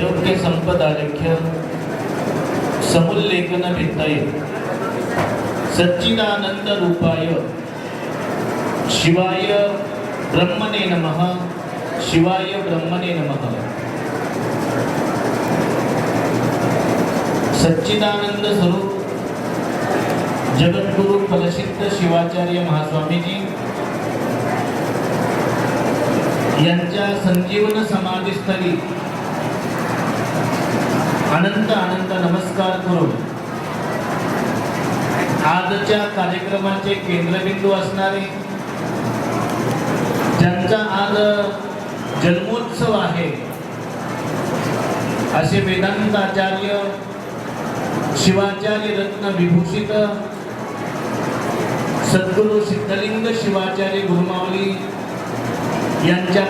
त्रैलोक्य संपदालेख्य समुल्लेखन भित्तये। सच्चिदानंद रूपाय शिवाय ब्रह्मणे नमः शिवाय ब्रह्मणे नमः। सच्चिदानंद स्वरूप जगद्गुरु फलसिद्ध शिवाचार्य महास्वामीजी यांच्या संजीवन समाधीस्थळी अनंत अनंत नमस्कार करून आजच्या कार्यक्रमाचे केंद्रबिंदू असणारे ज्यांचा आज जन्मोत्सव आहे असे वेदांत आचार्य शिवाचार्य रत्न विभूषित सद्गुरु सिद्धलिंग शिवाचार्य गुरुमावली यांच्या